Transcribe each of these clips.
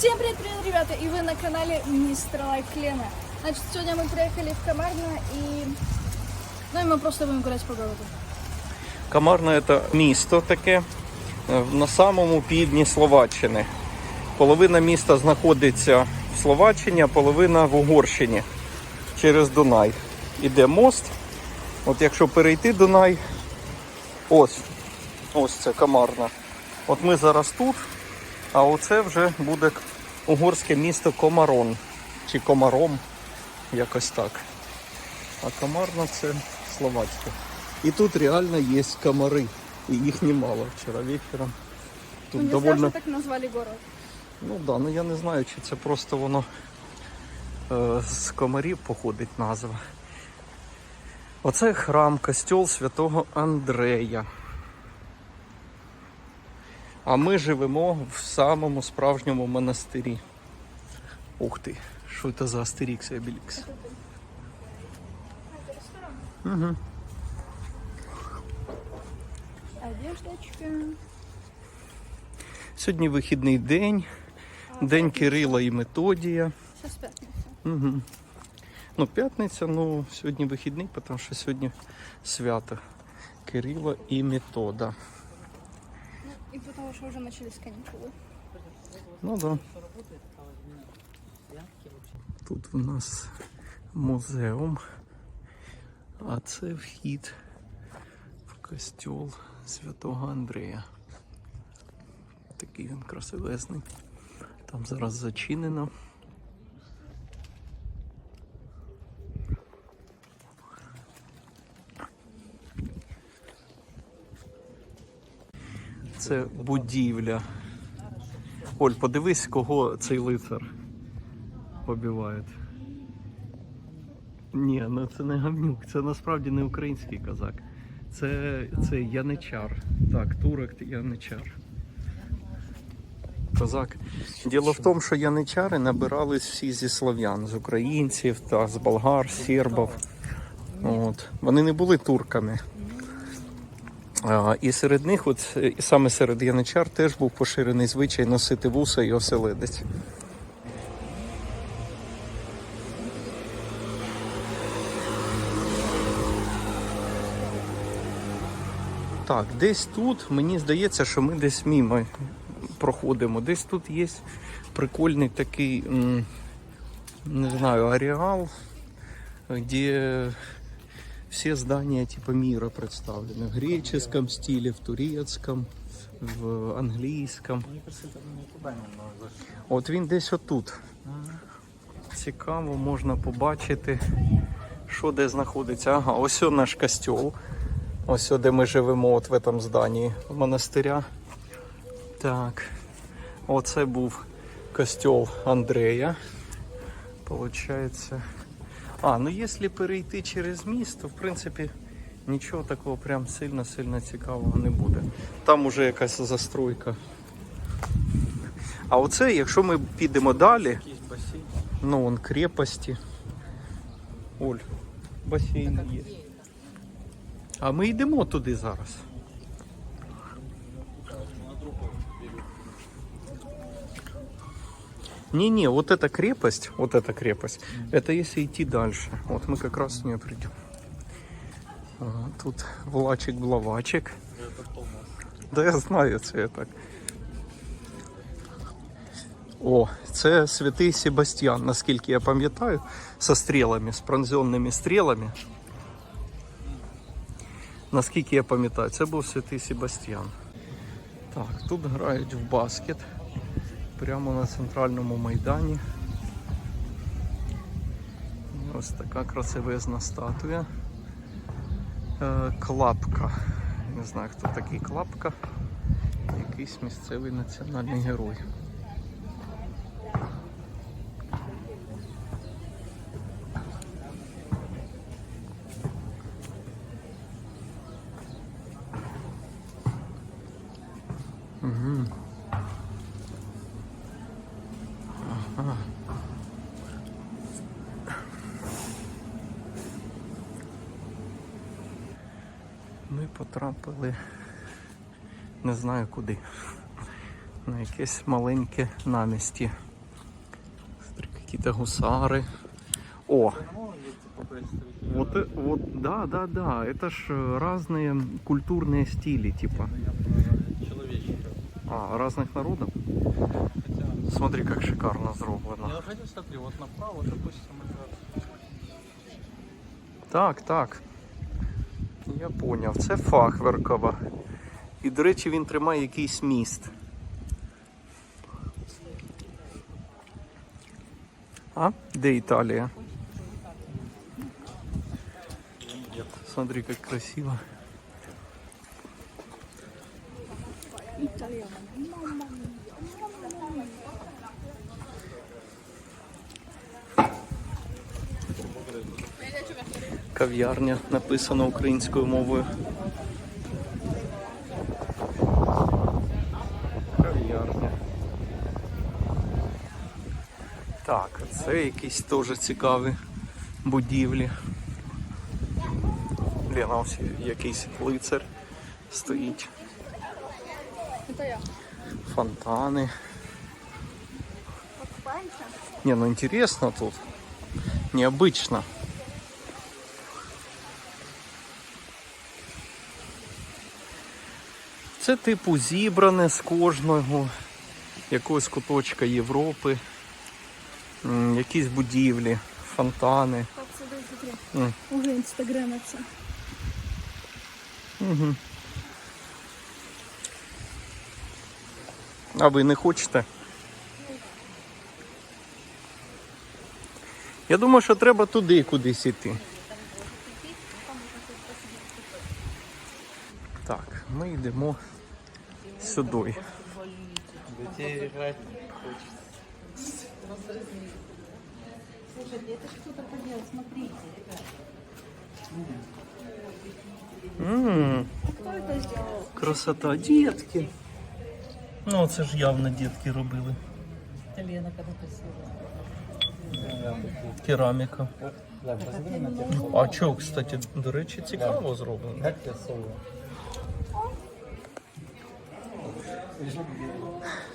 Всем привет, привет, ребята! И вы на канале Мистер Лайк Лена. Значит, сегодня мы приехали в Комарно и... Ну и мы просто будем гулять по городу. Камарне це місто таке е, на самому півдні Словаччини. Половина міста знаходиться в Словаччині, а половина в Угорщині через Дунай. Іде мост. От якщо перейти Дунай, ось, ось це Камарна. От ми зараз тут, а оце вже буде угорське місто Комарон. Чи Комаром, якось так. А Комарна це словацьке. І тут реально є комари. І їх немало вчора вечором. Тут ну, не довольно. так назвали город. Ну да, ну я не знаю, чи це просто воно е, з комарів походить назва. Оце храм, костьол святого Андрея. А ми живемо в самому справжньому монастирі. Ух ти, що це за Астерікс і Обелікс? Угу. Одеждочка. Сьогодні вихідний день, день Кирила і Методія. Сейчас пятница. Угу. Ну, п'ятниця, ну сьогодні вихідний, тому що сьогодні свято Кирила і Метода. И потому что уже начались каникулы. Ну да. Тут у нас музеум, а це вхід в костюл Святого Андрея. Такий він красивезний. Там зараз зачинено. Це будівля. Оль, подивись, кого цей лицар побиває. Ні, ну це не гамнюк, це насправді не український козак. Це, це яничар. Так, турок яничар. Козак. Діло в тому, що яничари набирались всі зі слов'ян, з українців та з болгар, сербів. От. Вони не були турками. І серед них, от, е, саме серед яничар, теж був поширений звичай носити вуса і оселедець. Так, десь тут, мені здається, що ми десь мимо проходимо. Десь тут є прикольний такий, не знаю, ареал, де все здания типа мира представлены. В греческом стиле, в турецком, в англійському. От він десь отут. Цікаво, можна побачити, що де знаходиться. Ага, ось наш костьол. Ось де ми живемо, от в этом зданні монастиря. Так. Оце був костьол Андрея. Получається. А, ну якщо перейти через міст, то в принципі нічого такого прям сильно-сильно цікавого не буде. Там уже якась застройка. А оце, якщо ми підемо далі, ну вон крепості. Оль, басейн є. А ми йдемо туди зараз. Не-не, вот эта крепость, вот эта крепость, это если идти дальше. Вот мы как раз в нее придем. Ага, тут Влачик-Блавачик. Да я знаю це я так. О, це святий Себастьян, наскільки я пам'ятаю, со стрілами, з пронзенними стрілами. Наскільки я пам'ятаю, це був святий Себастьян. Так, тут грають в баскет Прямо на центральному майдані. Ось така красивезна статуя. Е, Клапка. Не знаю, хто такий клапка. Якийсь місцевий національний герой. Угу. Ага. Ми потрапили не знаю куди. На якесь маленьке намісті. какие-то гусары. О, вот, э- вот, да, да, да, это ж э, разные культурные стили, типа. Человечек. А, разных народов. Смотри, как шикарно зроблено. Я хотел, смотри, вот направо, допустим, это... Так, так. Я поняв. Це Фахверкова. І, до речі, він тримає якийсь міст. А? Де Італія? Смотри, как красиво. Кав'ярня написана українською мовою. Кав'ярня. Так, а це якісь теж цікаві будівлі. Лена, ось якийсь лицар стоїть. Фонтани. Не, ну интересно тут. Необычно. Це типу зібране з кожного якогось куточка Європи. Якісь будівлі, фонтани. Уже инстаграмится. Угу. А ви не хочете? Я думаю, що треба туди кудись іти. Так, ми йдемо сюди. Детей играть М, Кто это сделал? красота, дітки. Ну, це ж явно дітки робили. Лена, красиво. Кераміка. А що, кстати, до речі, цікаво зроблено. Как красиво.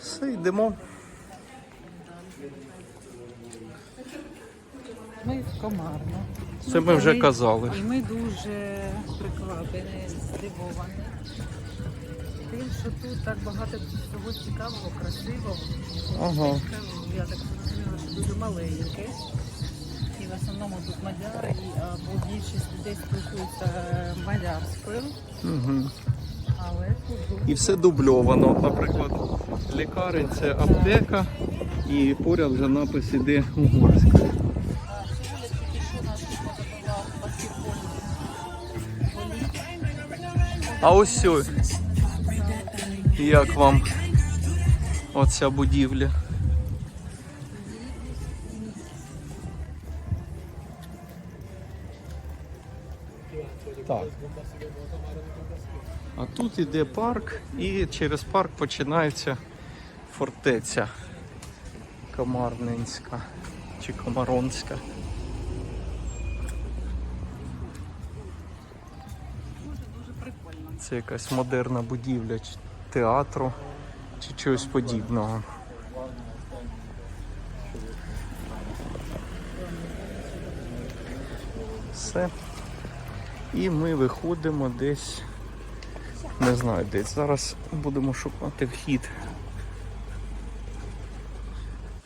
Все, йдемо. Ми в Комарно. Це ми вже казали. І ми дуже прикладені, здивовані. Тим, що тут так багато всього цікавого, красивого. Ага. Я так зрозуміла, що дуже маленьке. І в основному тут мадяри, або більшість людей спілкуються мадярською. Угу. І все дубльовано. Наприклад, лікарень це аптека, і поряд вже напис іде угорською. А ось сьо. Як вам оця будівля? Так. А тут іде парк, і через парк починається фортеця Комарненська чи Комаронська. Це якась модерна будівля театру чи чогось подібного. Все. І ми виходимо десь. Не знаю, десь. Зараз будемо шукати вхід.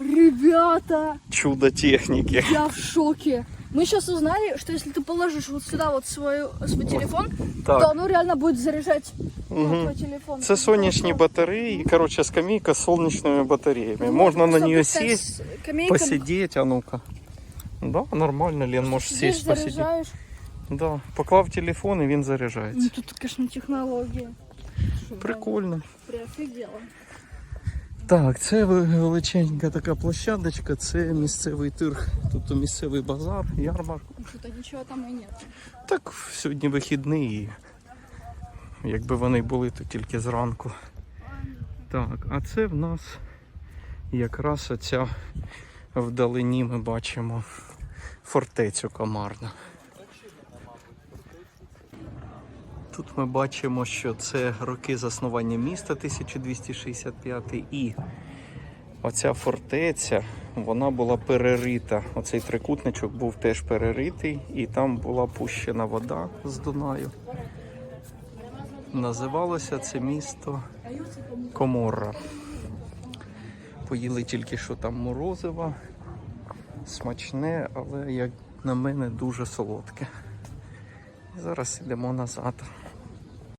Ребята, Чудо техніки. я в шоке. Мы сейчас узнали, что если ты положишь вот сюда вот свой, свой телефон, то Так, оно реально будет заряжать ну, Мгм. твой телефон. це сонячні батареї, коротше, скамейка з сонячними батареями. Можна на нее сесть, посидеть, а ну-ка. Да, нормально, Лен, можеш Сидишь, сесть, посидеть. Да, поклав телефон і він заряджається. Ну, тут, конечно, технология. Прикольно. Так, це величенька така площадочка, це місцевий тирг, тобто місцевий базар, ярмарк. Ну, Что-то ничего там и нет. Так, сьогодні вихідний, і якби вони були, то тільки зранку. Так, а це в нас якраз оця вдалині ми бачимо фортецю Комарна. Тут ми бачимо, що це роки заснування міста 1265 і оця фортеця вона була перерита. Оцей трикутничок був теж переритий, і там була пущена вода з Дунаю. Називалося це місто Коморра. Поїли тільки що там морозиво. Смачне, але як на мене дуже солодке. Зараз йдемо назад.